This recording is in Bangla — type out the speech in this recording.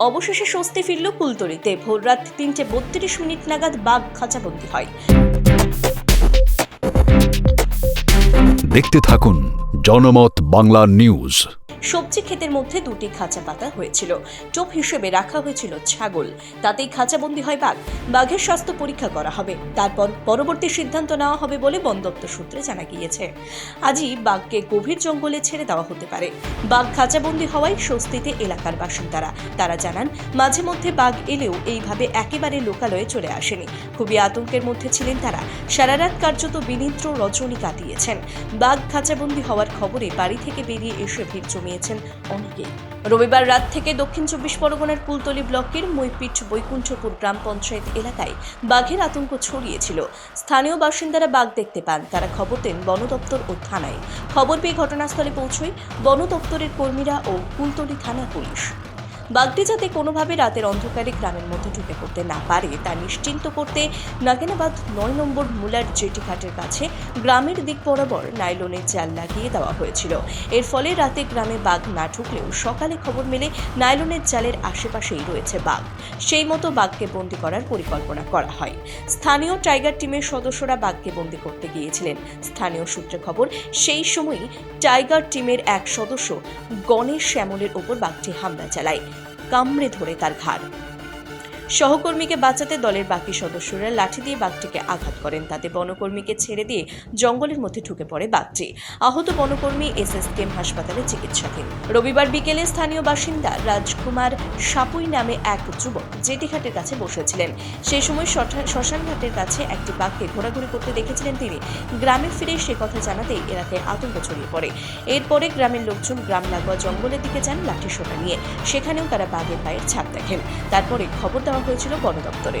অবশেষে স্বস্তি ফিরল কুলতলিতে ভোররাত তিনটে বত্রিশ মিনিট নাগাদ বাঘ খাঁচাবন্দি হয়। দেখতে থাকুন জনমত বাংলা নিউজ। সবজি ক্ষেতের মধ্যে দুটি খাঁচা পাতা হয়েছিল। টোপ হিসেবে রাখা হয়েছিল ছাগল। তাতেই খাঁচাবন্দি হয় বাঘ। বাঘের স্বাস্থ্য পরীক্ষা করা হবে। তারপর পরবর্তী সিদ্ধান্ত নেওয়া হবে বলে বন দপ্তর সূত্রে জানা গিয়েছে। আজই বাঘকে গভীর জঙ্গলে ছেড়ে দেওয়া হতে পারে। বাঘ খাঁচাবন্দি হওয়ায় স্বস্তিতে এলাকার বাসিন্দারা। তারা জানান, মাঝে মধ্যে বাঘ এলেও এইভাবে একেবারে লোকালয়ে চলে আসেনি। খুবই আতঙ্কের মধ্যে ছিলেন তারা। সারা রাত কার্যত বিনিদ্র রজনী কাটিয়েছেন। বাঘ খাঁচাবন্দি হওয়ার খবরে বাড়ি থেকে বেরিয়ে এসে ভিড় জমিয়েছেন অনেকেই। রবিবার রাত থেকে দক্ষিণ চব্বিশ পরগনার কুলতলি ব্লকের মৈপিঠ বৈকুণ্ঠপুর গ্রাম পঞ্চায়েত এলাকায় বাঘের আতঙ্ক ছড়িয়েছিল। স্থানীয় বাসিন্দারা বাঘ দেখতে পান। তারা খবর দেন বন দপ্তর ও থানায়। খবর পেয়ে ঘটনাস্থলে পৌঁছয় বন দপ্তরের কর্মীরা ও কুলতলি থানা পুলিশ। বাঘটি যাতে কোনোভাবে রাতের অন্ধকারে গ্রামের মধ্যে ঢুকে পড়তে না পারে, তা নিশ্চিন্ত করতে নাগেনাবাদ নয় নম্বর মুলার জেটি ঘাটের কাছে গ্রামের দিক বরাবর নাইলনের জাল লাগিয়ে দেওয়া হয়েছিল। এর ফলে রাতে গ্রামে বাঘ না ঢুকলেও সকালে খবর মেলে নাইলনের জালের আশেপাশেই রয়েছে বাঘ। সেই মতো বাঘকে বন্দি করার পরিকল্পনা করা হয়। স্থানীয় টাইগার টিমের সদস্যরা বাঘকে বন্দি করতে গিয়েছিলেন। স্থানীয় সূত্রে খবর, সেই সময়ই টাইগার টিমের এক সদস্য গণেশ শ্যামলের ওপর বাঘটি হামলা চালায়। কামড়ে ধরে তার ঘাড়। সহকর্মীকে বাঁচাতে দলের বাকি সদস্যরা লাঠি দিয়ে বাঘটিকে আঘাত করেন। তাতে বনকর্মীকে ছেড়ে দিয়ে জঙ্গলের মধ্যে ঢুকে পড়ে বাঘটি। আহত বনকর্মী এস এস কেম হাসপাতালে চিকিৎসাধীন। রবিবার বিকেলে স্থানীয় বাসিন্দা রাজকুমার সাপুই নামে এক যুবক জেটিঘাটের কাছে বসেছিলেন। সেই সময় শ্মশানঘাটের কাছে একটি বাঘকে ঘোরাঘুরি করতে দেখেছিলেন তিনি। গ্রামে ফিরে সে কথা জানাতেই এলাকায় আতঙ্ক ছড়িয়ে পড়ে। এরপরে গ্রামের লোকজন গ্রাম লাগোয়া জঙ্গলের দিকে যান লাঠি সোটা নিয়ে। সেখানেও তারা বাঘের পায়ের ছাপ দেখেন। তারপরে খবর দেওয়া হয়েছিল বন দপ্তরে